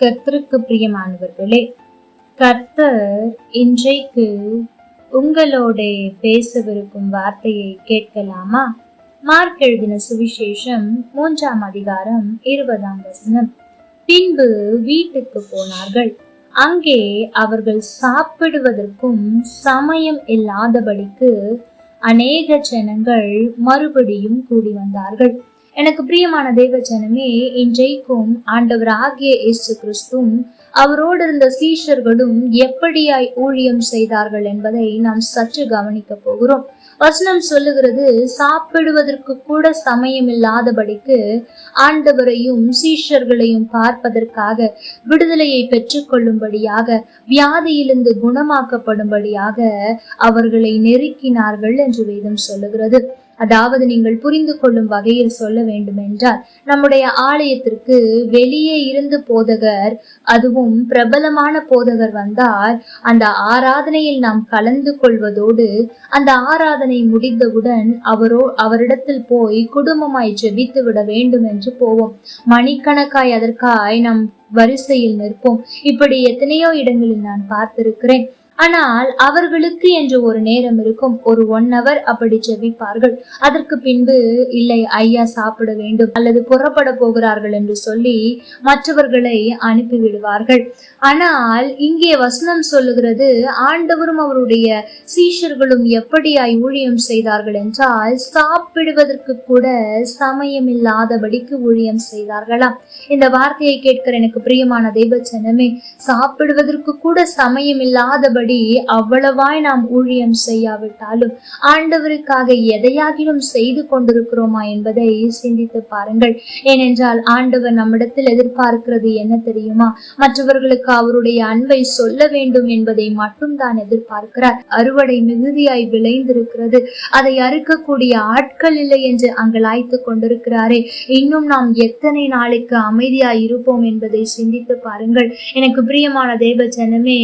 கர்த்தருக்கு பிரியமானவர்களே கர்த்தர் இன்றைக்கு உங்களோட பேசவிருக்கும் வார்த்தையை கேட்கலாமா? மார்க் எழுதின சுவிசேஷம் மூன்றாம் அதிகாரம் இருபதாம் வசனம். பின்பு வீட்டுக்கு போனார்கள். அங்கே அவர்கள் சாப்பிடுவதற்கும் சமயம் இல்லாதபடிக்கு அநேக ஜனங்கள் மறுபடியும் கூடி வந்தார்கள். எனக்கு பிரியமான தெய்வ ஜனமே இன்றைக்கும் ஆண்டவர் ஆகிய இயேசு கிறிஸ்துவும் அவரோடு இருந்த சீஷர்களும் எப்படியாய் ஊழியம் செய்தார்கள் என்பதை நாம் சற்று கவனிக்க போகிறோம். வசனம் சொல்லுகிறது சாப்பிடுவதற்கு கூட சமயம் இல்லாதபடிக்கு ஆண்டவரையும் சீஷர்களையும் பார்ப்பதற்காக விடுதலையை பெற்றுக்கொள்ளும்படியாக வியாதியிலிருந்து குணமாக்கப்படும்படியாக அவர்களை நெருக்கினார்கள் என்று வேதம் சொல்லுகிறது. அதாவது நீங்கள் புரிந்து கொள்ளும் வகையில் சொல்ல வேண்டுமென்றால் நம்முடைய ஆலயத்திற்கு வெளியே இருந்து போதகர் அதுவும் பிரபலமான போதகர் வந்தால் அந்த ஆராதனையில் நாம் கலந்து கொள்வதோடு அந்த ஆராதனை முடிந்தவுடன் அவரோ அவரிடத்தில் போய் குடும்பமாய் ஜெபித்து விட வேண்டும் என்று போவோம். மணிக்கணக்காய் அதற்காய் நம் வரிசையில் நிற்போம். இப்படி எத்தனையோ இடங்களில் நான் பார்த்திருக்கிறேன். ஆனால் அவர்களுக்கு என்று ஒரு நேரம் இருக்கும் ஒரு ஒன் ஹவர் அப்படி ஜெபிப்பார்கள். அதற்கு பின்பு இல்லை ஐயா சாப்பிட வேண்டும். அல்லது புறப்பட போகிறார்கள் என்று சொல்லி மற்றவர்களை அனுப்பிவிடுவார்கள். ஆனால் இங்கே வசனம் சொல்லுகிறது ஆண்டவரும் அவருடைய சீஷர்களும் எப்படியாய் ஊழியம் செய்தார்கள் என்றால் சாப்பிடுவதற்கு கூட சமயம் இல்லாதபடிக்கு ஊழியம் செய்தார்களாம். இந்த வார்த்தையை கேட்கிற எனக்கு பிரியமான தெய்வச்சனமே சாப்பிடுவதற்கு கூட சமயம் இல்லாதபடி செய்யும்படி அவ்வளவாய் நாம் ஊழியம் செய்யாவிட்டாலும் ஆண்டவருக்காக எதையாகிலும் செய்து கொண்டிருக்கிறோமா என்பதை சிந்தித்து பாருங்கள். ஏனென்றால் ஆண்டவர் நம்மிடத்தில் எதிர்பார்க்கிறது என்ன தெரியுமா? மற்றவர்களுக்கு அவருடைய அன்பை சொல்ல வேண்டும் என்பதை மட்டும் தான் எதிர்பார்க்கிறார். அறுவடை மிகுதியாய் விளைந்திருக்கிறது. அதை அறுக்கக்கூடிய ஆட்கள் இல்லை என்று அங்கலாய்த்து கொண்டிருக்கிறாரே. இன்னும் நாம் எத்தனை நாளைக்கு அமைதியாய் இருப்போம் என்பதை சிந்தித்து பாருங்கள். எனக்கு பிரியமான தேவ ஜனமே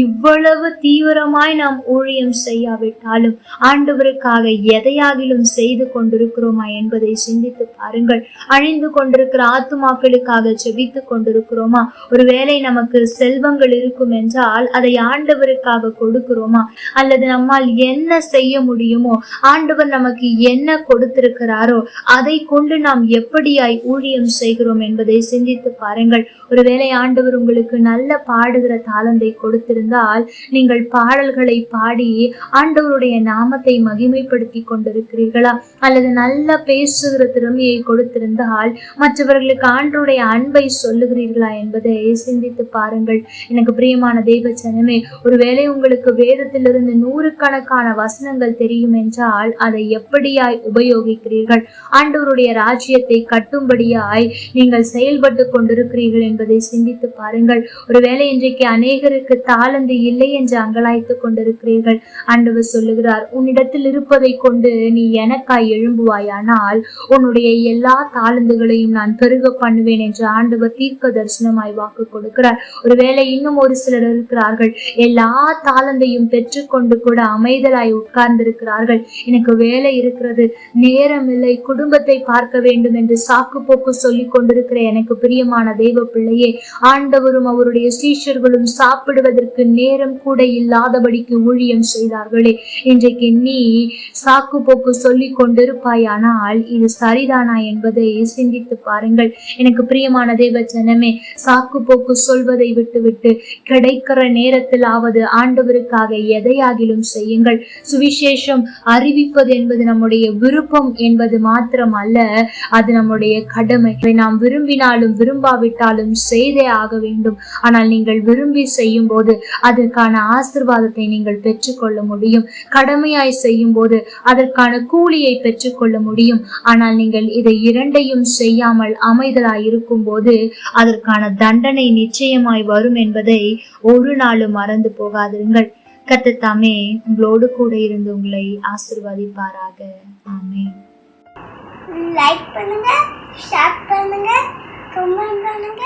இவ்வளவு எவ்வளவு தீவிரமாய் நாம் ஊழியம் செய்யாவிட்டாலும் ஆண்டவருக்காக எதையாகிலும் செய்து கொண்டிருக்கிறோமா என்பதை சிந்தித்து பாருங்கள். அழிந்து கொண்டிருக்கிற ஆத்துமாக்களுக்காக ஜெபித்து கொண்டிருக்கிறோமா? ஒருவேளை நமக்கு செல்வங்கள் இருக்கும் என்றால் அதை ஆண்டவருக்காக கொடுக்கிறோமா? அல்லது நம்மால் என்ன செய்ய முடியுமோ? ஆண்டவர் நமக்கு என்ன கொடுத்திருக்கிறாரோ? அதை கொண்டு நாம் எப்படியாய் ஊழியம் செய்கிறோம் என்பதை சிந்தித்து பாருங்கள். ஒருவேளை ஆண்டவர் உங்களுக்கு நல்ல பாடுகிற தாளந்தை கொடுத்திருந்தால் நீங்கள் பாடல்களை பாடி ஆண்டவருடைய நாமத்தை மகிமைப்படுத்தி கொண்டிருக்கிறீர்களா? அல்லது நல்ல பேசுகிற திறமையை கொடுத்திருந்தால் மற்றவர்களுக்கு ஆண்டருடைய அன்பை சொல்லுகிறீர்களா என்பதை சிந்தித்து பாருங்கள். எனக்கு பிரியமான தெய்வ ஜனமே ஒருவேளை உங்களுக்கு வேதத்திலிருந்து நூறுக்கணக்கான வசனங்கள் தெரியும் என்றால் அதை எப்படியாய் உபயோகிக்கிறீர்கள்? ஆண்டவருடைய ராஜ்யத்தை கட்டும்படியாய் நீங்கள் செயல்பட்டு கொண்டிருக்கிறீர்கள் என்பதை சிந்தித்து பாருங்கள். ஒருவேளை இன்றைக்கு அநேகருக்கு தாளந்து இல்லை இல்லை என்று அங்கலாய்த்து கொண்டிருக்கிறீர்கள். ஆண்டவர் சொல்லுகிறார் உன்னிடத்தில் இருப்பதை கொண்டு நீ எனக்காய் எழும்புவாயானால் உன்னுடைய எல்லா தாளந்துகளையும் நான் பெருக பண்ணுவேன் என்று ஆண்டவர் தீர்க்க தரிசனமாய் வாக்கு கொடுக்கிறார். ஒருவேளை இன்னும் ஒரு சிலர் இருக்கிறார்கள். எல்லா தாளந்தையும் பெற்றுக்கொண்டு கூட அமைதலாய் உட்கார்ந்திருக்கிறார்கள். எனக்கு வேலை இருக்கிறது நேரம் இல்லை குடும்பத்தை பார்க்க வேண்டும் என்று சாக்கு போக்கு சொல்லிக் கொண்டிருக்கிற எனக்கு பிரியமான தெய்வ பிள்ளையே ஆண்டவரும் அவருடைய சீஷர்களும் சாப்பிடுவதற்கு நேரம் கூட இல்லாதபடிக்கு ஊழியம் செய்தார்களே. இன்றைக்கு நீ சாக்கு போக்கு சொல்லி கொண்டிருப்பாயானால் இது சரிதானா என்பதை சிந்தித்து பாருங்கள். எனக்கு பிரியமான தேவ ஜனமே சாக்கு போக்கு சொல்வதை விட்டுவிட்டு கிடைக்கிற நேரத்திலாவது ஆண்டவருக்காக எதையாகிலும் செய்யுங்கள். சுவிசேஷம் அறிவிப்பது என்பது நம்முடைய விருப்பம் என்பது மாத்திரம் அல்ல அது நம்முடைய கடமை. நாம் விரும்பினாலும் விரும்பாவிட்டாலும் செய்தே ஆக வேண்டும். ஆனால் நீங்கள் விரும்பி செய்யும் போது அதற்கான ஆசிர்வாதத்தை நீங்கள் பெற்றுக்கொள்ள முடியும். கடமையாய் செய்யும் போது அதற்கான கூலியை பெற்றுக்கொள்ள முடியும். ஆனால் நீங்கள் இதை இரண்டையும் செய்யாமல் அமைதலாய் இருக்கும் போது அதற்கான தண்டனை நிச்சயமாய் வரும் என்பதை ஒரு நாளும் மறந்து போகாதிருங்கள். கத்தத்தாமே உங்களோடு கூட இருந்து உங்களை ஆசிர்வதிப்பாராக. ஆமே லைக் பண்ணுங்க ஷேர் பண்ணுங்க கமெண்ட் பண்ணுங்க.